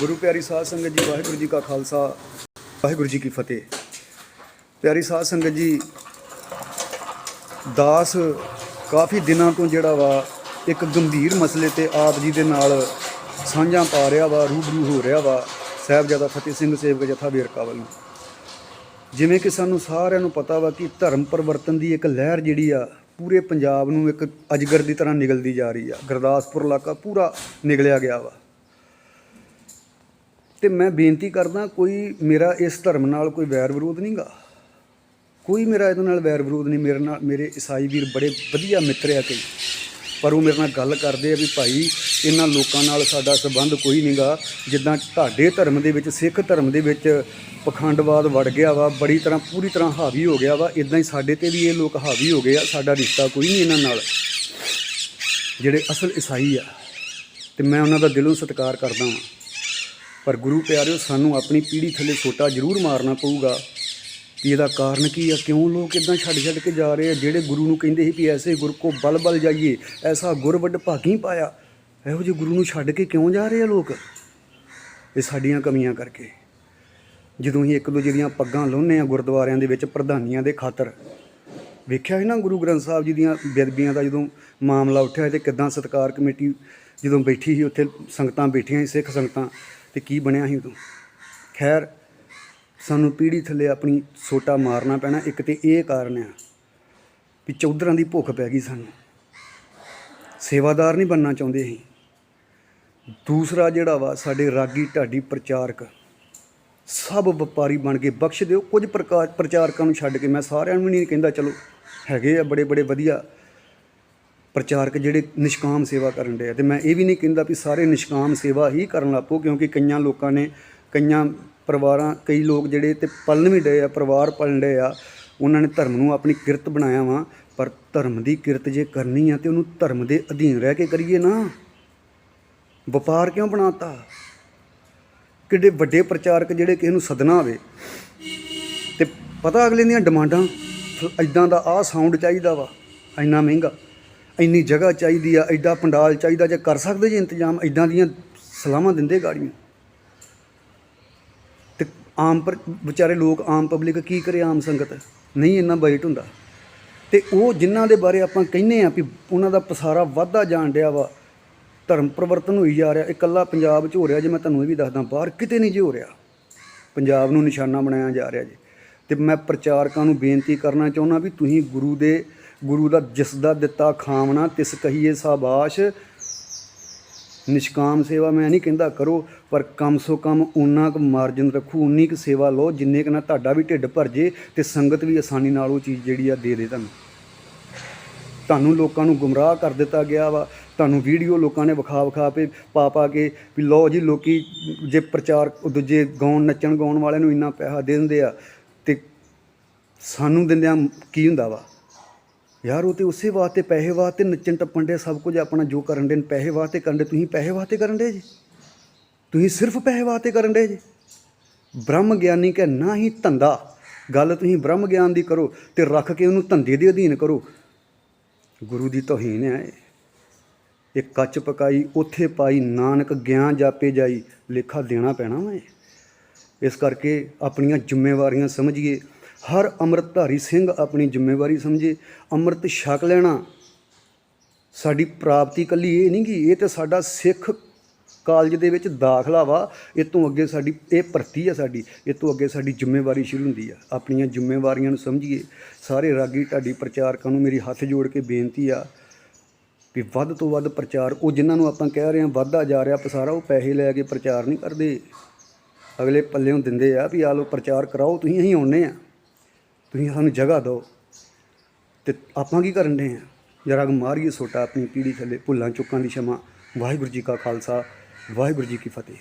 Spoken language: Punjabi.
ਗੁਰੂ ਪਿਆਰੀ ਸਾਧ ਸੰਗਤ ਜੀ, ਵਾਹਿਗੁਰੂ ਜੀ ਕਾ ਖਾਲਸਾ, ਵਾਹਿਗੁਰੂ ਜੀ ਕੀ ਫਤਿਹ। ਪਿਆਰੀ ਸਾਧ ਸੰਗਤ ਜੀ, ਦਾਸ ਕਾਫੀ ਦਿਨਾਂ ਤੋਂ ਜਿਹੜਾ ਵਾ, ਇੱਕ ਗੰਭੀਰ ਮਸਲੇ ਤੇ ਆਪ ਜੀ ਦੇ ਨਾਲ ਸਾਂਝਾਂ ਪਾ ਰਿਹਾ ਵਾ, ਰੂਬਰੂ ਹੋ ਰਿਹਾ ਵਾ, ਸਾਹਿਬਜ਼ਾਦਾ ਫਤਿਹ ਸਿੰਘ ਸੇਵਕ ਜਥਾ ਵੇਰਕਾ ਵੱਲੋਂ। ਜਿਵੇਂ ਕਿ ਸਾਨੂੰ ਸਾਰਿਆਂ ਨੂੰ ਪਤਾ ਵਾ ਕਿ ਧਰਮ ਪਰਿਵਰਤਨ ਦੀ ਇੱਕ ਲਹਿਰ ਜਿਹੜੀ ਆ, ਪੂਰੇ ਪੰਜਾਬ ਨੂੰ ਇੱਕ ਅਜਗਰ ਦੀ ਤਰ੍ਹਾਂ ਨਿਗਲਦੀ ਜਾ ਰਹੀ ਆ। ਗੁਰਦਾਸਪੁਰ ਇਲਾਕਾ ਪੂਰਾ ਨਿਗਲਿਆ ਗਿਆ ਵਾ। ਤੇ ਮੈਂ ਬੇਨਤੀ ਕਰਦਾ ਕੋਈ ਮੇਰਾ ਇਸ ਧਰਮ ਨਾਲ ਕੋਈ ਵੈਰ ਵਿਰੋਧ ਨਹੀਂਗਾ। ਕੋਈ ਮੇਰਾ ਇਹਦੇ ਨਾਲ ਵੈਰ ਵਿਰੋਧ ਨਹੀਂ, ਮੇਰੇ ਨਾਲ, ਮੇਰੇ ਈਸਾਈ ਵੀਰ ਬੜੇ ਵਧੀਆ ਮਿੱਤਰ ਆ ਕਈ। ਪਰ ਉਹ ਮੇਰੇ ਨਾਲ ਗੱਲ ਕਰਦੇ ਆ ਵੀ ਭਾਈ, ਇਹਨਾਂ ਲੋਕਾਂ ਨਾਲ ਸਾਡਾ ਸੰਬੰਧ ਕੋਈ ਨਹੀਂਗਾ। ਜਿੱਦਾਂ ਤੁਹਾਡੇ ਧਰਮ ਦੇ ਵਿੱਚ, ਸਿੱਖ ਧਰਮ ਦੇ ਵਿੱਚ ਪਖੰਡਵਾਦ ਵੜ ਗਿਆ ਵਾ, ਬੜੀ ਤਰ੍ਹਾਂ, ਪੂਰੀ ਤਰ੍ਹਾਂ ਹਾਵੀ ਹੋ ਗਿਆ ਵਾ ਇਦਾਂ ਹੀ ਸਾਡੇ ਤੇ ਵੀ ਇਹ ਲੋਕ ਹਾਵੀ ਹੋ ਗਏ ਆ, ਸਾਡਾ ਰਿਸ਼ਤਾ ਕੋਈ ਨਹੀਂ ਇਹਨਾਂ ਨਾਲ। ਜਿਹੜੇ ਅਸਲ ਈਸਾਈ ਆ। ਤੇ ਮੈਂ ਉਹਨਾਂ ਦਾ ਦਿਲੋਂ ਸਤਿਕਾਰ ਕਰਦਾ ਹਾਂ ਪਰ ਗੁਰੂ ਪਿਆਰਿਓ, ਸਾਨੂੰ ਆਪਣੀ ਪੀੜ੍ਹੀ ਥੱਲੇ ਛੋਟਾ ਜ਼ਰੂਰ ਮਾਰਨਾ ਪਊਗਾ ਕਿ ਇਹਦਾ ਕਾਰਨ ਕੀ ਆ? ਕਿਉਂ ਲੋਕ ਇਦਾਂ ਛੱਡ ਛੱਡ ਕੇ ਜਾ ਰਹੇ ਆ? ਜਿਹੜੇ ਗੁਰੂ ਨੂੰ ਕਹਿੰਦੇ ਸੀ ਵੀ ਐਸੇ ਗੁਰ ਕੋ ਬਲ ਬਲ ਜਾਈਏ, ਐਸਾ ਗੁਰ ਵੱਡ ਭਾਗੀ ਪਾਇਆ। ਇਹੋ ਜਿਹੇ ਗੁਰੂ ਨੂੰ ਛੱਡ ਕੇ ਕਿਉਂ ਜਾ ਰਹੇ ਆ ਲੋਕ? ਇਹ ਸਾਡੀਆਂ ਕਮੀਆਂ ਕਰਕੇ। ਜਦੋਂ ਹੀ ਇੱਕ ਦੂਜੇ ਦੀਆਂ ਪੱਗਾਂ ਲਾਹੁੰਦੇ ਆ ਗੁਰਦੁਆਰਿਆਂ ਦੇ ਵਿੱਚ ਪ੍ਰਧਾਨੀਆਂ ਦੇ ਖਾਤਰ, ਵੇਖਿਆ ਹੈ ਨਾ ਗੁਰੂ ਗ੍ਰੰਥ ਸਾਹਿਬ ਜੀ ਦੀਆਂ ਬੇਦਬੀਆਂ ਦਾ ਜਦੋਂ ਮਾਮਲਾ ਉੱਠਿਆ ਤੇ ਕਿਦਾਂ ਸਤਕਾਰ ਕਮੇਟੀ ਜਦੋਂ ਬੈਠੀ ਸੀ, ਉੱਥੇ ਸੰਗਤਾਂ ਬੈਠੀਆਂ ਸੀ, ਸਿੱਖ ਸੰਗਤਾਂ। ਤੇ ਕੀ ਬਣਿਆ ਸੀ ਉਦੋਂ? ਖੈਰ, ਸਾਨੂੰ ਪੀੜੀ ਥੱਲੇ ਆਪਣੀ ਸੋਟਾ ਮਾਰਨਾ ਪੈਣਾ, ਇੱਕ ਤੇ ਇਹ ਕਾਰਨ ਆ ਵੀ ਚੌਧਰਾਂ ਦੀ ਭੁੱਖ ਪੈ ਗਈ ਸਾਨੂੰ। ਸੇਵਾਦਾਰ ਨਹੀਂ ਬਣਨਾ ਚਾਹੁੰਦੇ ਅਸੀਂ ਦੂਸਰਾ ਜਿਹੜਾ ਵਾ, ਸਾਡੇ ਰਾਗੀ ਢਾਡੀ ਪ੍ਰਚਾਰਕ, ਸਭ ਵਪਾਰੀ ਬਣ ਕੇ ਬਖਸ਼ ਦਿਓ, ਕੁਝ ਪ੍ਰਕਾਰ ਪ੍ਰਚਾਰਕਾਂ ਨੂੰ ਛੱਡ ਕੇ। ਮੈਂ ਸਾਰਿਆਂ ਨੂੰ ਵੀ ਨਹੀਂ ਕਹਿੰਦਾ, ਚਲੋ ਹੈਗੇ ਆ ਬੜੇ ਬੜੇ ਵਧੀਆ ਪ੍ਰਚਾਰਕ ਜਿਹੜੇ ਨਿਸ਼ਕਾਮ ਸੇਵਾ ਕਰਨ ਦੇ ਆ। ਤੇ ਮੈਂ ਇਹ ਵੀ ਨਹੀਂ ਕਹਿੰਦਾ ਵੀ ਸਾਰੇ ਨਿਸ਼ਕਾਮ ਸੇਵਾ ਹੀ ਕਰਨ ਲੱਪੋ ਕਿਉਂਕਿ ਕਈਆਂ ਲੋਕਾਂ ਨੇ, ਕਈਆਂ ਪਰਿਵਾਰਾਂ, ਕਈ ਲੋਕ ਜਿਹੜੇ ਤੇ ਪਲਣ ਵੀ ਡਏ ਆ, ਪਰਿਵਾਰ ਪਲਣ ਡਏ ਆ, ਉਹਨਾਂ ਨੇ ਧਰਮ ਨੂੰ ਆਪਣੀ ਕਿਰਤ ਬਣਾਇਆ ਵਾ। ਪਰ ਧਰਮ ਦੀ ਕਿਰਤ ਜੇ ਕਰਨੀ ਆ ਤੇ ਉਹਨੂੰ ਧਰਮ ਦੇ ਅਧੀਨ ਰਹਿ ਕੇ ਕਰੀਏ ਨਾ। ਵਪਾਰ ਕਿਉਂ ਬਣਾਤਾ? ਕਿੱਡੇ ਵੱਡੇ ਪ੍ਰਚਾਰਕ ਜਿਹੜੇ ਕਿਸੇ ਨੂੰ ਸਦਨਾ ਹੋਵੇ। ਤੇ ਪਤਾ ਅਗਲੇ ਦੀਆਂ ਡਿਮਾਂਡਾਂ ਐਦਾਂ ਦਾ ਆਹ ਸਾਊਂਡ ਚਾਹੀਦਾ ਵਾ, ਇੰਨਾ ਮਹਿੰਗਾ। ਇੰਨੀ ਜਗ੍ਹਾ ਚਾਹੀਦੀ ਆ ਐਡਾ ਪੰਡਾਲ ਚਾਹੀਦਾ, ਜੇ ਕਰ ਸਕਦੇ ਜੇ ਇੰਤਜ਼ਾਮ ਐਦਾਂ ਦੀਆਂ ਸਲਾਹਾਂ ਦਿੰਦੇ ਗਾੜੀਆਂ। ਤੇ ਆਮ ਪਰ, ਵਿਚਾਰੇ ਲੋਕ, ਆਮ ਪਬਲਿਕ ਕੀ ਕਰੇ ਆਮ ਸੰਗਤ? ਨਹੀਂ ਇੰਨਾ ਬਜਟ ਹੁੰਦਾ। ਤੇ ਉਹ ਜਿਨ੍ਹਾਂ ਦੇ ਬਾਰੇ ਆਪਾਂ ਕਹਿੰਨੇ ਆ ਵੀ ਉਹਨਾਂ ਦਾ ਪਸਾਰਾ ਵੱਧਦਾ ਜਾਣ ਡਿਆ ਵਾ, ਧਰਮ ਪਰਿਵਰਤਨ ਹੋਈ ਜਾ ਰਿਹਾ, ਇਕੱਲਾ ਪੰਜਾਬ 'ਚ ਹੋ ਰਿਹਾ ਜੇ ਮੈਂ ਤੁਹਾਨੂੰ ਇਹ ਵੀ ਦੱਸਦਾ, ਬਾਹਰ ਕਿਤੇ ਨਹੀਂ ਜੇ ਹੋ ਰਿਹਾ। ਪੰਜਾਬ ਨੂੰ ਨਿਸ਼ਾਨਾ ਬਣਾਇਆ ਜਾ ਰਿਹਾ ਜੀ। ਤੇ ਮੈਂ ਪ੍ਰਚਾਰਕਾਂ ਨੂੰ ਬੇਨਤੀ ਕਰਨਾ ਚਾਹੁੰਦਾ ਵੀ ਤੁਸੀਂ ਗੁਰੂ ਦੇ ਗੁਰੂ ਦਾ ਜਿਸ ਦਾ ਦਿੱਤਾ ਖਾਵਣਾ ਤਿਸ ਕਹੀਏ ਸਾਬਾਸ਼। ਨਿਸ਼ਕਾਮ ਸੇਵਾ ਮੈਂ ਨਹੀਂ ਕਹਿੰਦਾ ਕਰੋ, ਪਰ ਕਮ ਸੋ ਕਮ ਉਨਾ ਕੁ ਮਾਰਜਨ ਰੱਖੋ ਉਨੀ ਕੁ ਸੇਵਾ ਲਓ, ਜਿੰਨੇ ਕੁ ਨਾਲ ਤੁਹਾਡਾ ਵੀ ਢਿੱਡ ਭਰ ਜੇ ਤੇ ਸੰਗਤ ਵੀ ਆਸਾਨੀ ਨਾਲ ਉਹ ਚੀਜ਼ ਜਿਹੜੀ ਆ ਦੇ ਦੇ ਤੁਹਾਨੂੰ। ਤੁਹਾਨੂੰ ਲੋਕਾਂ ਨੂੰ ਗੁੰਮਰਾਹ ਕਰ ਦਿੱਤਾ ਗਿਆ ਵਾ, ਤੁਹਾਨੂੰ ਵੀਡੀਓ ਲੋਕਾਂ ਨੇ ਵਿਖਾ ਵਿਖਾ ਕੇ ਪਾ ਪਾ ਕੇ ਵੀ ਲਓ ਜੀ ਲੋਕੀ ਜੇ ਪ੍ਰਚਾਰ ਦੂਜੇ ਗਾਉਣ, ਨੱਚਣ ਗਾਉਣ ਵਾਲਿਆਂ ਨੂੰ ਇੰਨਾ ਪੈਸਾ ਦੇ ਦਿੰਦੇ ਆ, ਤੇ ਸਾਨੂੰ ਦਿੰਦਿਆਂ ਕੀ ਹੁੰਦਾ ਵਾ? ਯਾਰ ਉਹ ਤੇ ਉਸੇ ਵਾਸਤੇ ਪੈਸੇ ਵਾਸਤੇ ਨੱਚਣ ਟੱਪਣ ਦੇ ਸਭ ਕੁਝ ਆਪਣਾ ਜੋ ਕਰਨ ਦੇ ਪੈਸੇ ਵਾਸਤੇ ਕਰਨ ਦੇ, ਤੁਸੀਂ ਪੈਸੇ ਵਾਸਤੇ ਕਰਨ ਦੇ ਜੀ? ਤੁਸੀਂ ਸਿਰਫ ਪੈਸੇ ਵਾਸਤੇ ਕਰਨ ਦੇ ਜੀ? ਬ੍ਰਹਮ ਗਿਆਨੀ ਕਹ, ਨਾ ਹੀ ਧੰਦਾ। ਗੱਲ ਤੁਸੀਂ ਬ੍ਰਹਮ ਗਿਆਨ ਦੀ ਕਰੋ ਤੇ ਰੱਖ ਕੇ ਉਹਨੂੰ ਧੰਦੇ ਦੇ ਅਧੀਨ ਕਰੋ। ਗੁਰੂ ਦੀ ਤੋਹੀਨ ਹੈ ਇਹ। ਕੱਚ ਪਕਾਈ, ਉਥੇ ਪਾਈ, ਨਾਨਕ ਗਿਆਨ ਜਾਪੇ ਜਾਈ, ਲੇਖਾ ਦੇਣਾ ਪੈਣਾ ਵਾ ਇਸ ਕਰਕੇ ਆਪਣੀਆਂ ਜ਼ਿੰਮੇਵਾਰੀਆਂ ਸਮਝੀਏ। ਹਰ ਅੰਮ੍ਰਿਤਧਾਰੀ ਸਿੰਘ ਆਪਣੀ ਜ਼ਿੰਮੇਵਾਰੀ ਸਮਝੇ, ਅੰਮ੍ਰਿਤ ਛਕ ਲੈਣਾ। ਸਾਡੀ ਪ੍ਰਾਪਤੀ ਕੱਲੀ ਇਹ ਨਹੀਂ ਕਿ ਇਹ ਤੇ ਸਾਡਾ ਸਿੱਖ ਕਾਲਜ ਦੇ ਵਿੱਚ ਦਾਖਲਾ ਵਾ, ਇਹ ਤੋਂ ਅੱਗੇ ਸਾਡੀ, ਇਹ ਭਰਤੀ ਆ ਸਾਡੀ, ਇਹ ਤੋਂ ਅੱਗੇ ਸਾਡੀ ਜ਼ਿੰਮੇਵਾਰੀ ਸ਼ੁਰੂ ਹੁੰਦੀ ਆ। ਆਪਣੀਆਂ ਜ਼ਿੰਮੇਵਾਰੀਆਂ ਨੂੰ ਸਮਝੀਏ। ਸਾਰੇ ਰਾਗੀ ਢਾਡੀ ਪ੍ਰਚਾਰਕਾਂ ਨੂੰ ਮੇਰੀ ਹੱਥ ਜੋੜ ਕੇ ਬੇਨਤੀ ਆ ਵੀ ਵੱਧ ਤੋਂ ਵੱਧ ਪ੍ਰਚਾਰ, ਉਹ ਜਿਨ੍ਹਾਂ ਨੂੰ ਆਪਾਂ ਕਹਿ ਰਹੇ ਹਾਂ ਵੱਧਦਾ ਜਾ ਰਿਹਾ ਪਸਾਰਾ, ਉਹ ਪੈਸੇ ਲੈ ਕੇ ਪ੍ਰਚਾਰ ਨਹੀਂ ਕਰਦੇ। ਅਗਲੇ ਪੱਲਿਓਂ ਦਿੰਦੇ ਆ ਵੀ ਆ ਲੋ ਪ੍ਰਚਾਰ ਕਰਾਓ, ਤੁਸੀਂ ਅਸੀਂ ਆਉਨੇ ਆ ਤੁਸੀਂ ਸਾਨੂੰ ਜਗ੍ਹਾ ਦਿਓ। ਤੇ ਆਪਾਂ ਕੀ ਕਰਨ ਦੇ ਆ? ਜਰਾ ਮਾਰੀਏ ਸੋਟਾ ਆਪਣੀ ਪੀੜੀ ਥੱਲੇ ਭੁੱਲਾਂ ਚੁੱਕਾਂ ਦੀ ਸ਼ਮਾ। ਵਾਹਿਗੁਰੂ ਜੀ ਕਾ ਖਾਲਸਾ, ਵਾਹਿਗੁਰੂ ਜੀ ਕੀ ਫਤਿਹ।